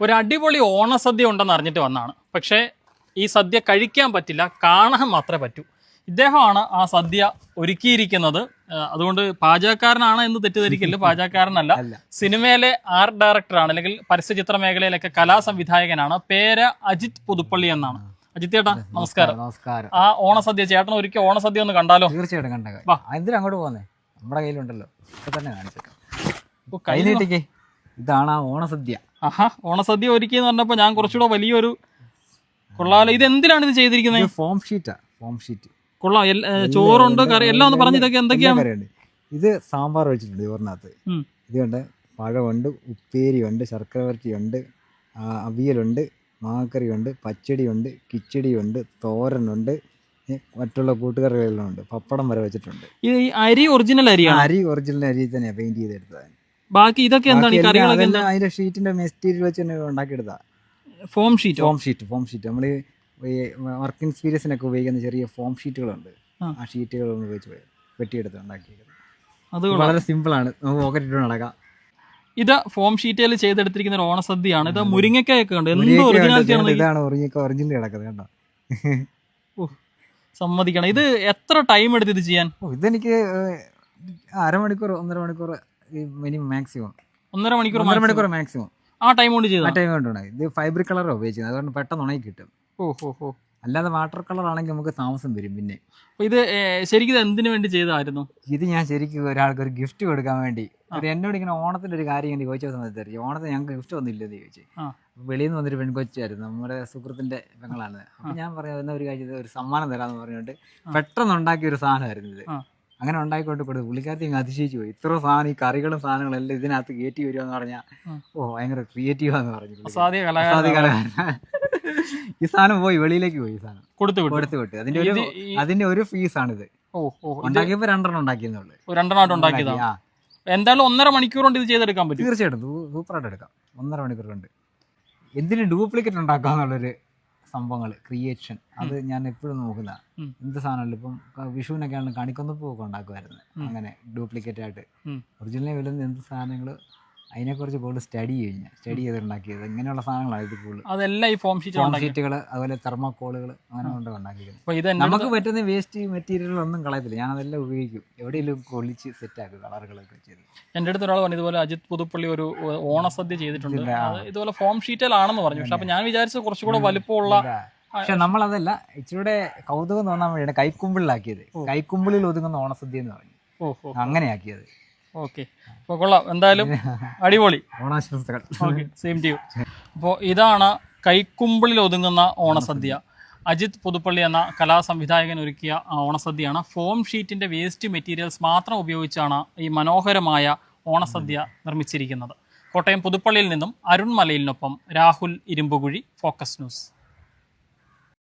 ഒരു അടിപൊളി ഓണസദ്യ ഉണ്ടെന്ന് അറിഞ്ഞിട്ട് വന്നാണ്. പക്ഷേ ഈ സദ്യ കഴിക്കാൻ പറ്റില്ല കാണാൻ മാത്രമേ പറ്റൂ. ഇദ്ദേഹമാണ് ആ സദ്യ ഒരുക്കിയിരിക്കുന്നത്. അതുകൊണ്ട് പാചകക്കാരനാണ് എന്ന് തെറ്റിദ്ധരിക്കില്ല പാചകക്കാരനല്ല. സിനിമയിലെ ആർട്ട് ഡയറക്ടറാണ് അല്ലെങ്കിൽ പരസ്യചിത്ര മേഖലയിലൊക്കെ കലാസംവിധായകനാണ്. പേര് അജിത് പുതുപ്പള്ളി എന്നാണ്. അജിത് ചേട്ടാ നമസ്കാരം. നമസ്കാരം. ആ ഓണസദ്യ ചേട്ടൻ ഒരുക്കി ഓണസദ്യ ഒന്ന് കണ്ടാലോ? തീർച്ചയായിട്ടും കണ്ടേക്കാം. എന്തിനാ അങ്ങോട്ട് നമ്മുടെ കയ്യിലുണ്ടല്ലോ. ഇപ്പൊ തന്നെ കാണിച്ചേക്കാം ഇതാണ് ആ ഓണസദ്യ. ആഹാ ഓണസദ്യ ഒരുക്കിയെന്ന് പറഞ്ഞപ്പോൾ ഞാൻ കുറച്ചുകൂടെ വലിയൊരു കൊള്ളാലോ. ഇത് എന്തിനാണ് ഇത് ചെയ്തിരിക്കുന്നത്? ഫോം ഷീറ്റാ ഫോം ഷീറ്റ് കൊള്ളാം. ചോറുണ്ട് കറി എല്ലാം ഒന്ന് പറഞ്ഞു ഇതൊക്കെ എന്തൊക്കെയാണ്? ഇത് സാമ്പാർ വെച്ചിട്ടുണ്ട് ചോറിനകത്ത്. ഇത് കണ്ട് പഴമുണ്ട് ഉപ്പേരിയുണ്ട് ശർക്കര വരട്ടിയുണ്ട് ഉണ്ട് അവിയലുണ്ട് മാങ്ങക്കറിയുണ്ട് പച്ചടിയുണ്ട് കിച്ചടിയുണ്ട് തോരനുണ്ട് കിച്ചടി മറ്റുള്ള കൂട്ടുകറികളെല്ലാം ഉണ്ട്. പപ്പടം വരെ വെച്ചിട്ടുണ്ട്. ഈ അരി ഒറിജിനൽ അരിയാണ്? അരി ഒറിജിനൽ അരി തന്നെയാണ് പെയിന്റ് ചെയ്തെടുത്തത്. ബാക്കി ഇതൊക്കെ എന്താണ്? ഈ ബാക്കി എല്ലാം കറികളൊക്കെ എന്താ? അതിന്റെ ഷീറ്റിന്റെ മെറ്റീരിയൽ വെച്ച് തന്നെ ഉണ്ടാക്കിയെടുത്താ. Foam sheet foam sheet foam sheet നമ്മൾ വർക്ക് എക്സ്പീരിയൻസിനൊക്കെ ഉപയോഗിക്കുന്ന ചെറിയ ഫോം ഷീറ്റുകളുണ്ട് ആ. ഷീറ്റുകൾ ഉപയോഗിച്ച് വെട്ടിയെടുത്ത് ഉണ്ടാക്കിയത് അത് വളരെ സിമ്പിൾ ആണ് നമുക്ക് പോക്കറ്റ് ഇട്ട് നടക്കാം. ഇത് ഫോം ഷീറ്റിൽ ചെയ്തെടുത്തിരിക്കുന്ന ഒരു ഓണസദ്യയാണ്. ഇത് മുരിങ്ങക്കായൊക്കെ ഉണ്ട് എന്ത്. ഇതാണ് ഒറിഞ്ഞൊക്കെ ഒറിജിനൽ കിടക്കുന്നത് കണ്ടോ? സമ്മതിക്കണം. ഇത് എത്ര ടൈം എടുത്ത് ഇത് ചെയ്യാൻ? ഇതെനിക്ക് അരമണിക്കൂർ ഒന്നര മണിക്കൂർ മിനിമം മാക്സിമം. ഒന്നര മണിക്കൂർ ഒന്നര മണിക്കൂർ മാക്സിമം. ആ ടൈം കൊണ്ട് ആ ചെയ്താ ടൈം കൊണ്ടുണ്ടായി ഇത് ഫൈബ്രിക് കളറാണ് ഉപയോഗിച്ചത്. അതുകൊണ്ട് പെട്ടെന്ന് ഉണങ്ങി കിട്ടും. ഓ ഹോ ഹോ. അല്ലാതെ വാട്ടർ കളർ ആണെങ്കിൽ നമുക്ക് താമസം വരും പിന്നെ. ഇത് ശരിക്കും എന്തിനു വേണ്ടി ചെയ്തായിരുന്നു ഇത് ഞാൻ ശരിക്കും ഒരാൾക്ക് ഒരു ഗിഫ്റ്റ് കൊടുക്കാൻ വേണ്ടി. ഒരു എന്നോട് ഇങ്ങനെ ഓണത്തിന്റെ ഒരു കാര്യം ഇങ്ങനെ ചോദിച്ച സമയത്ത് അറിയാം? ഓണത്തിന് ഞങ്ങൾക്ക് ഗിഫ്റ്റ് ഒന്നും ഇല്ലെന്ന് ചോദിച്ചു. ആ. വെളിയിൽ നിന്ന് വന്നൊരു പെൺകൊച്ചായിരുന്നു. നമ്മുടെ സുഹൃത്തിന്റെ പെങ്ങളാണ്. അപ്പൊ ഞാൻ പറഞ്ഞു ഒരു കാര്യം ഒരു സമ്മാനം തരാന്ന് പറഞ്ഞുകൊണ്ട് പെട്ടെന്ന് ഉണ്ടാക്കിയ ഒരു സാധനമായിരുന്നു ഇത്. ആ. അങ്ങനെ ഉണ്ടായിക്കോട്ടെ കൊടുത്തു പുള്ളിക്കാരത്തി അതിശയിച്ചു പോയി. ഇത്ര സാധനം ഈ കറികളും സാധനങ്ങളും എല്ലാം ഇതിനകത്ത് കയറ്റി വരുമെന്ന് പറഞ്ഞാൽ ഓ ഭയങ്കര ക്രിയേറ്റീവാന്ന് പറഞ്ഞു. അസാധ്യ കലാകാരൻ. ഈ സാധനം പോയി വെളിയിലേക്ക് പോയി ഈ സാധനം. കൊടുത്തു കൊടുത്തു വിട്ടു. അതിന്റെ ഒരു അതിന്റെ ഒരു ഫീസാണിത്. ഉണ്ടാക്കിയപ്പോ രണ്ടെണ്ണം ഉണ്ടാക്കിയെന്നുള്ളു രണ്ടെണ്ണമായിട്ട് ആ. എന്തായാലും ഒന്നര മണിക്കൂർ കൊണ്ട് ഇത് ചെയ്തെടുക്കാൻ പറ്റും. തീർച്ചയായിട്ടും. സൂപ്പറായിട്ട് എടുക്കാം. ഒന്നര മണിക്കൂർ കൊണ്ട്. എന്തിന് ഡ്യൂപ്ലിക്കേറ്റ് ഉണ്ടാക്കാന്നുള്ളൊരു സംഭവങ്ങൾ ക്രിയേഷൻ അത് ഞാൻ എപ്പോഴും നോക്കുന്ന എന്ത് സാധനമല്ല ഇപ്പം വിഷുവിനൊക്കെ വിഷുവിനൊക്കെ ആണെങ്കിൽ കണിക്കൊന്നപ്പൂവൊക്കെ ഉണ്ടാക്കുമായിരുന്നു അങ്ങനെ ഡ്യൂപ്ലിക്കേറ്റ് ആയിട്ട്. ഒറിജിനലി വരുന്ന എന്ത് സാധനങ്ങൾ അതിനെക്കുറിച്ച് കൂടുതൽ സ്റ്റഡി കഴിഞ്ഞാൽ സ്റ്റഡി ചെയ്തുണ്ടാക്കിയത്. ഇങ്ങനെയുള്ള സാധനങ്ങളാണ് ഇത് കൂടുതൽ. അതെല്ലാം ഈ ഫോം ഷീറ്റ് ഫോം ഷീറ്റുകൾ അതുപോലെ തെർമോക്കോളുകൾ അങ്ങനെ കൊണ്ട് ഉണ്ടാക്കിയത് നമുക്ക് പറ്റുന്ന വേസ്റ്റ് മെറ്റീരിയൽ ഒന്നും കളയത്തില്ല. ഞാൻ അതെല്ലാം ഉപയോഗിക്കും. എവിടെയെങ്കിലും കൊള്ളിച്ച് സെറ്റാക്കും കളറുകളൊക്കെ ചെയ്ത്. എന്റെ അടുത്ത് ഒരാൾ പറഞ്ഞു ഇതുപോലെ അജിത് പുതുപ്പള്ളി ഒരു ഓണസദ്യ ചെയ്തിട്ടുണ്ട്. ഇതുപോലെ ഫോം ഷീറ്റിലാണെന്ന് പറഞ്ഞു. പക്ഷെ അപ്പൊ ഞാൻ വിചാരിച്ചത് കുറച്ചുകൂടെ വലുപ്പമുള്ള. പക്ഷെ നമ്മളതല്ല ഇച്ചിരൂടെ കൗതുകം തോന്നാൻ വേണ്ടിയാണ് കൈക്കുമ്പിളിലാക്കിയത്. കൈക്കുമ്പിളിൽ ഒതുങ്ങുന്ന ഓണസദ്യ എന്ന് പറഞ്ഞു. അങ്ങനെയാക്കിയത്. ഓക്കെ. അപ്പൊ കൊള്ളാം. എന്തായാലും അടിപൊളി. ഓണാശംസകൾ. ഓക്കെ. സെയിം ടു യു അപ്പോൾ ഇതാണ് കൈക്കുമ്പിളിൽ ഒതുങ്ങുന്ന ഓണസദ്യ. അജിത് പുതുപ്പള്ളി എന്ന കലാസംവിധായകൻ ഒരുക്കിയ ഓണസദ്യയാണ്. ഫോം ഷീറ്റിന്റെ വേസ്റ്റ് മെറ്റീരിയൽസ് മാത്രം ഉപയോഗിച്ചാണ് ഈ മനോഹരമായ ഓണസദ്യ നിർമ്മിച്ചിരിക്കുന്നത്. കോട്ടയം പുതുപ്പള്ളിയിൽ നിന്നും അരുൺ മലയിലിനൊപ്പം രാഹുൽ ഇരുമ്പുകുഴി ഫോക്കസ് ന്യൂസ്